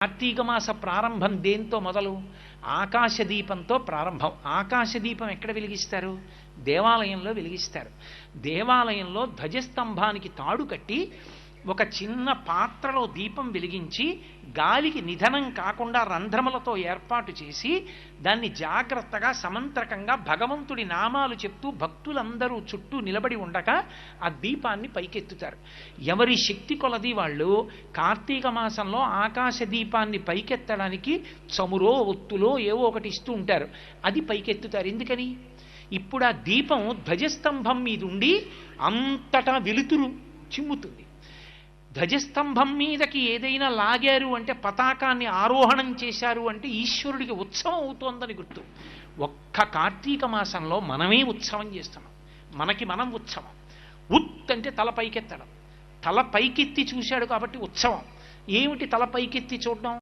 కార్తీక మాస ప్రారంభం దేంతో మొదలు? ఆకాశ దీపంతో ప్రారంభం. ఆకాశ దీపం ఎక్కడ వెలిగిస్తారు? దేవాలయంలో వెలిగిస్తారు. దేవాలయంలో ధ్వజస్తంభానికి తాడు కట్టి ఒక చిన్న పాత్రలో దీపం వెలిగించి గాలికి నిధనం కాకుండా రంధ్రములతో ఏర్పాటు చేసి దాన్ని జాగ్రత్తగా సమంత్రకంగా భగవంతుడి నామాలు చెప్తూ భక్తులందరూ చుట్టూ నిలబడి ఉండగా ఆ దీపాన్ని పైకెత్తుతారు. ఎవరి శక్తి కొలది వాళ్ళు కార్తీక మాసంలో ఆకాశ దీపాన్ని పైకెత్తడానికి చమురో ఒత్తులో ఏవో ఒకటి ఇస్తూ ఉంటారు. అది పైకెత్తుతారు. ఎందుకని? ఇప్పుడు ఆ దీపం ధ్వజస్తంభం మీద ఉండి అంతటా వెలుతురు చిమ్ముతుంది. ధ్వజస్తంభం మీదకి ఏదైనా లాగారు అంటే పతాకాన్ని ఆరోహణం చేశారు అంటే ఈశ్వరుడికి ఉత్సవం అవుతోందని గుర్తు. ఒక్క కార్తీక మాసంలో మనమే ఉత్సవం చేస్తున్నాం మనకి మనం ఉత్సవం. ఉత్ అంటే తల పైకెత్తడం. తల పైకెత్తి చూశాడు కాబట్టి ఉత్సవం. ఏమిటి తల పైకెత్తి చూడడం?